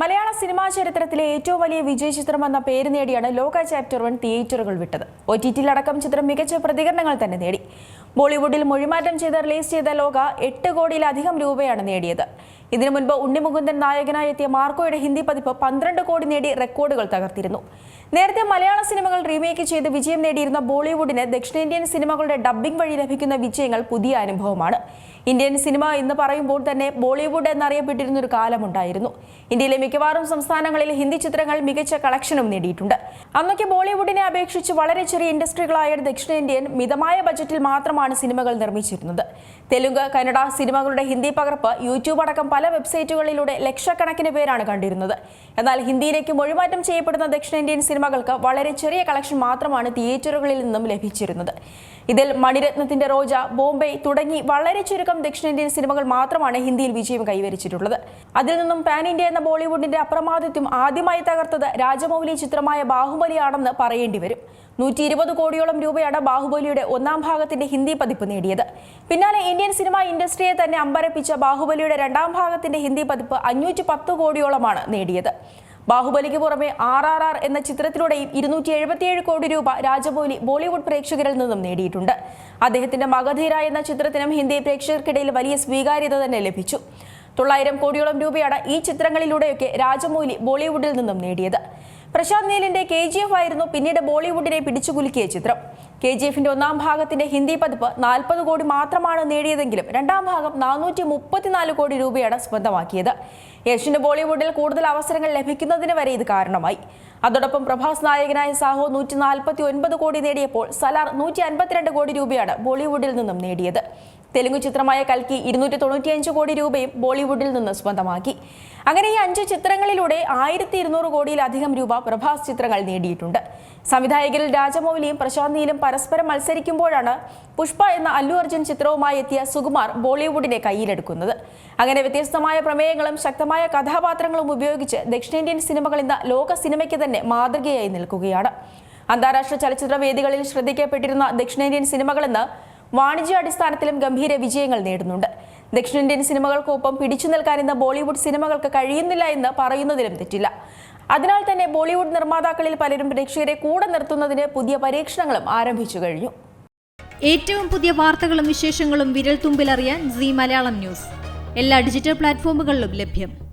മലയാള cinema ചരിത്രത്തിലെ ഏറ്റവും വലിയ വിജയ ചിത്രം എന്ന പേര് നേടിയാണ് ലോക ചാപ്റ്റർ വൺ തിയേറ്ററുകൾ വിട്ടത്. ഒ ടി ടിയിലടക്കം ചിത്രം മികച്ച പ്രതികരണങ്ങൾ തന്നെ നേടി. ബോളിവുഡിൽ മൊഴിമാറ്റം ചെയ്ത് റിലീസ് ചെയ്ത ലോക എട്ട് കോടിയിലധികം രൂപയാണ് നേടിയത്. ഇതിനു മുൻപ് ഉണ്ണിമുകുന്ദൻ നായകനായി എത്തിയ മാർക്കോയുടെ ഹിന്ദി പതിപ്പ് പന്ത്രണ്ട് കോടി നേടി റെക്കോർഡുകൾ തകർത്തിരുന്നു. നേരത്തെ മലയാള സിനിമകൾ റീമേക്ക് ചെയ്ത് വിജയം നേടിയിരുന്ന ബോളിവുഡിന് ദക്ഷിണേന്ത്യൻ സിനിമകളുടെ ഡബ്ബിംഗ് വഴി ലഭിക്കുന്ന വിജയങ്ങൾ പുതിയ അനുഭവമാണ്. ഇന്ത്യൻ സിനിമ എന്ന് പറയുമ്പോൾ തന്നെ ബോളിവുഡ് എന്നറിയപ്പെട്ടിരുന്ന ഒരു കാലമുണ്ടായിരുന്നു. ഇന്ത്യയിലെ മിക്കവാറും സംസ്ഥാനങ്ങളിൽ ഹിന്ദി ചിത്രങ്ങൾ മികച്ച കളക്ഷനും നേടിയിട്ടുണ്ട്. അന്നൊക്കെ ബോളിവുഡിനെ അപേക്ഷിച്ച് വളരെ ചെറിയ ഇൻഡസ്ട്രികളായ ദക്ഷിണേന്ത്യൻ മിതമായ ബജറ്റിൽ മാത്രമാണ് സിനിമകൾ നിർമ്മിച്ചിരുന്നത്. തെലുങ്ക് കന്നഡ സിനിമകളുടെ ഹിന്ദി പകർപ്പ് യൂട്യൂബ് അടക്കം പല വെബ്സൈറ്റുകളിലൂടെ ലക്ഷക്കണക്കിന് പേരാണ് കണ്ടിരുന്നത്. എന്നാൽ ഹിന്ദിയിലേക്ക് മൊഴിമാറ്റം ചെയ്യപ്പെടുന്ന ദക്ഷിണേന്ത്യൻ സിനിമകൾക്ക് വളരെ ചെറിയ കളക്ഷൻ മാത്രമാണ് തിയേറ്ററുകളിൽ നിന്നും ലഭിച്ചിരുന്നത്. ഇതിൽ മണിരത്നത്തിന്റെ റോജ ബോംബെ തുടങ്ങി വളരെ ചുരുക്കം ദക്ഷിണേന്ത്യൻ സിനിമകൾ മാത്രമാണ് ഹിന്ദിയിൽ വിജയം കൈവരിച്ചിട്ടുള്ളത്. അതിൽ നിന്നും പാൻ ഇന്ത്യ എന്ന ബോളിവുഡിന്റെ അപ്രമാദിത്വം ആദ്യമായി തകർത്തത് രാജമൗലി ചിത്രമായ ബാഹുബലിയാണെന്ന് പറയേണ്ടി വരും. നൂറ്റി ഇരുപത് കോടിയോളം രൂപയാണ് ബാഹുബലിയുടെ ഒന്നാം ഭാഗത്തിന്റെ ഹിന്ദി പതിപ്പ് നേടിയത്. പിന്നാലെ ഇന്ത്യൻ സിനിമാ ഇൻഡസ്ട്രിയെ തന്നെ അമ്പരപ്പിച്ച ബാഹുബലിയുടെ രണ്ടാം ഭാഗത്തിന്റെ ഹിന്ദി പതിപ്പ് അഞ്ഞൂറ്റി പത്ത് കോടിയോളമാണ് നേടിയത്. ബാഹുബലിക്ക് പുറമെ ആർ ആർ ആർ എന്ന ചിത്രത്തിലൂടെയും ഇരുന്നൂറ്റി എഴുപത്തിയേഴ് കോടി രൂപ രാജമൗലി ബോളിവുഡ് പ്രേക്ഷകരിൽ നിന്നും നേടിയിട്ടുണ്ട്. അദ്ദേഹത്തിന്റെ മഗധീര എന്ന ചിത്രത്തിനും ഹിന്ദി പ്രേക്ഷകർക്കിടയിൽ വലിയ സ്വീകാര്യത തന്നെ ലഭിച്ചു. തൊള്ളായിരം കോടിയോളം രൂപയാണ് ഈ ചിത്രങ്ങളിലൂടെയൊക്കെ രാജമൗലി ബോളിവുഡിൽ നിന്നും നേടിയത്. പ്രശാന്ത് നീലിന്റെ കെ ജി എഫ് ആയിരുന്നു പിന്നീട് ബോളിവുഡിനെ പിടിച്ചുകുലുക്കിയ ചിത്രം. കെ ജി എഫിന്റെ ഒന്നാം ഭാഗത്തിന്റെ ഹിന്ദി പതിപ്പ് നാൽപ്പത് കോടി മാത്രമാണ് നേടിയതെങ്കിലും രണ്ടാം ഭാഗം നാനൂറ്റി മുപ്പത്തിനാല് കോടി രൂപയാണ് സ്വന്തമാക്കിയത്. യഷിന് ബോളിവുഡിൽ കൂടുതൽ അവസരങ്ങൾ ലഭിക്കുന്നതിന് വരെ ഇത് കാരണമായി. അതോടൊപ്പം പ്രഭാസ് നായകനായ സാഹോ നൂറ്റി നാൽപ്പത്തി ഒൻപത് കോടി നേടിയപ്പോൾ സലാർ നൂറ്റി അൻപത്തിരണ്ട് കോടി രൂപയാണ് ബോളിവുഡിൽ നിന്നും നേടിയത്. തെലുങ്ക് ചിത്രമായ കൽക്കി ഇരുന്നൂറ്റി തൊണ്ണൂറ്റിയഞ്ച് കോടി രൂപയും ബോളിവുഡിൽ നിന്ന് സ്വന്തമാക്കി. അങ്ങനെ ഈ അഞ്ച് ചിത്രങ്ങളിലൂടെ ആയിരത്തി ഇരുന്നൂറ് കോടിയിലധികം രൂപ പ്രഭാസ് ചിത്രങ്ങൾ നേടിയിട്ടുണ്ട്. സംവിധായകരിൽ രാജമൗലിയും പ്രശാന്തിയിലും പരസ്പരം മത്സരിക്കുമ്പോഴാണ് പുഷ്പ എന്ന അല്ലു അർജുൻ ചിത്രവുമായി എത്തിയ സുകുമാർ ബോളിവുഡിനെ കയ്യിലെടുക്കുന്നത്. അങ്ങനെ വ്യത്യസ്തമായ പ്രമേയങ്ങളും ശക്തമായ കഥാപാത്രങ്ങളും ഉപയോഗിച്ച് ദക്ഷിണേന്ത്യൻ സിനിമകൾ ഇന്ന് ലോക സിനിമയ്ക്ക് തന്നെ മാതൃകയായി നിൽക്കുകയാണ്. അന്താരാഷ്ട്ര ചലച്ചിത്ര വേദികളിൽ ശ്രദ്ധിക്കപ്പെട്ടിരുന്ന ദക്ഷിണേന്ത്യൻ സിനിമകളെന്ന് വാണിജ്യാടിസ്ഥാനത്തിലും ഗംഭീര വിജയങ്ങൾ നേടുന്നുണ്ട്. ദക്ഷിണേന്ത്യൻ സിനിമകൾക്കൊപ്പം പിടിച്ചു നിൽക്കാൻ ഇന്ന് ബോളിവുഡ് സിനിമകൾക്ക് കഴിയുന്നില്ല എന്ന് പറയുന്നതിലും തെറ്റില്ല. അതിനാൽ തന്നെ ബോളിവുഡ് നിർമ്മാതാക്കളിൽ പലരും പ്രേക്ഷകരെ കൂടെ നിർത്തുന്നതിന് പുതിയ പരീക്ഷണങ്ങളും ആരംഭിച്ചു കഴിഞ്ഞു. ഏറ്റവും പുതിയ വാർത്തകളും വിശേഷങ്ങളും വിരൽ തുമ്പിലറിയാൻ സി മലയാളം ന്യൂസ്. എല്ലാ ഡിജിറ്റൽ പ്ലാറ്റ്ഫോമുകളിലും ലഭ്യം.